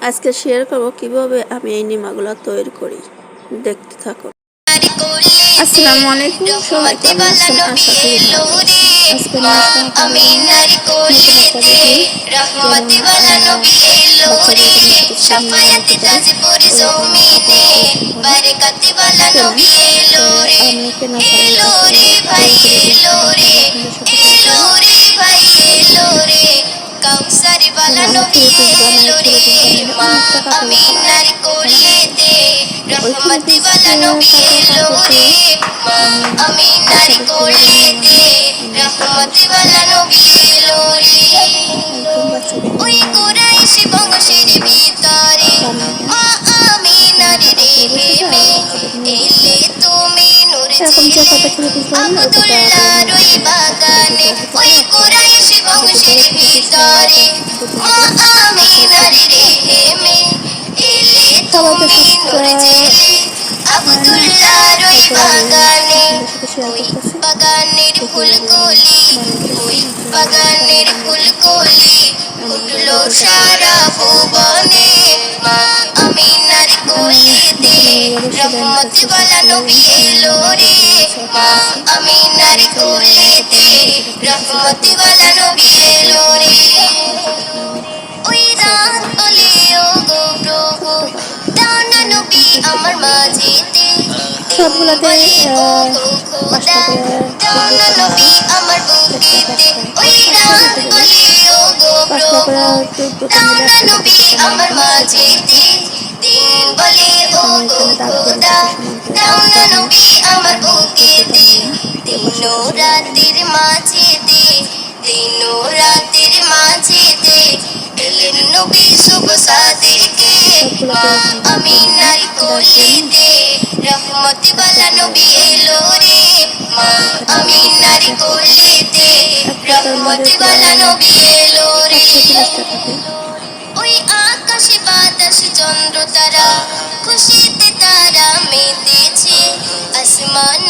আজকে শেয়ার করব কীভাবে আমি এই নিমাগুলো তৈরি করি। দেখতে থাকো। আসসালামু আলাইকুম সবাই কেমন আছেন? আশা করি ভালো আছেন। আজকে আমি আপনাদের আমি বালা নবী এলো রে মা আমিনার কোলেতে রহমতি বালা নবী এলো রে মা আমিনার কোলেতে রহমতি বালা নবী এলো রে ওই কুরাইশি বংশের ভিতরে মা আমিনার বাগানে ওই কুরাইশি বংশের ভিতরে। ওই বাগানের ফুলকলি ওই বাগানের ফুলকলি উঠল সারা ভুবনে মা আমিনার কোলেতে রহমত বালা নবী এলো রে মা আমিনার কোলেতে রহমত বালা নবী এলো রে রাত বলে ও গো প্রভু দানা নবী আমার মাঝেতে সবগুলোতে, খোদা দানা নবী আমার বুকেতে। ওই রাত বলে ও গো প্রভু দানা নবী আমার মাঝেতে। দিন বলে ও গো খোদা দানা নবী আমার বুকেতে। দিন রাতের মাঝেতে দিন এলেন নবী শুভ সাদেরকে মা আমিনার কোলেতে রহমতি বালা নবী এলো রে। মা আমিনার কোলেতে রহমতি বালা নবী এলো রে। ওই আকাশে বাতাস চন্দ্র তারা, খুশিতে তারা মেতেছে। আসমানের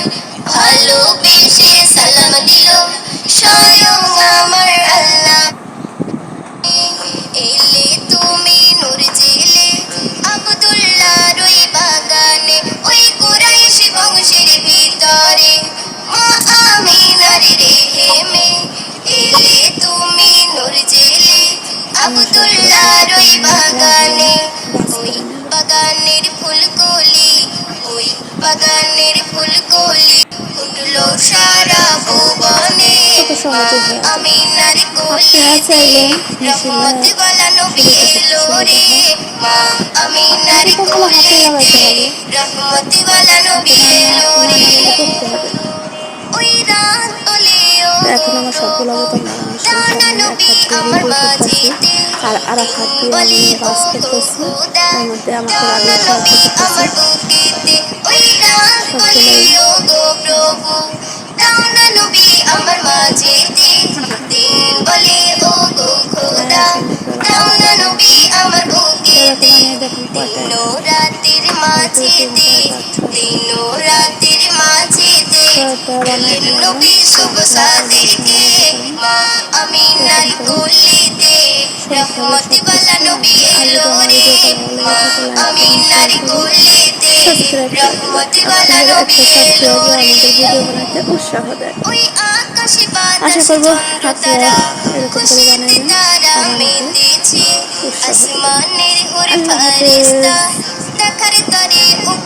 রেহেমে এলে তুমি নূর জেলে। আব্দুল্লাহর ওই বাগানে ওই বাগানের ফুলকলি ওই বাগানের ফুলকলি উঠল সারা ভুবনে। যায়। আমিনার আপনারা রহমত বালা নবী এলো রে। মা হাতে লাগাইতে রহমত বালা নবী এলো রে। এখন আমার সবগুলো এক হাত দিয়ে আর আর এক হাত দিয়ে আমি মধ্যে আমাকে আমার করতেছি রাত দানা নবী আমার মাঝেতে দিন বলে ও গো খোদা নবী আমার রাতের মাঝেতে এলেন নবী শুভ সাদেরকে মা আমিনার কোলেতে রহমতি বালা নবী এলো রে মা আমিনার কোলেতে রহমতি বালা নবী এলো রে উৎসাহ দেয় ওই আকাশে আশা করব আপনারা এরকম করে বানাবেন তারা আর আমাকে মেতেছে উৎসাহ দেবেন। আসমানের হুর ফারিস্তা দেখার তরে উকি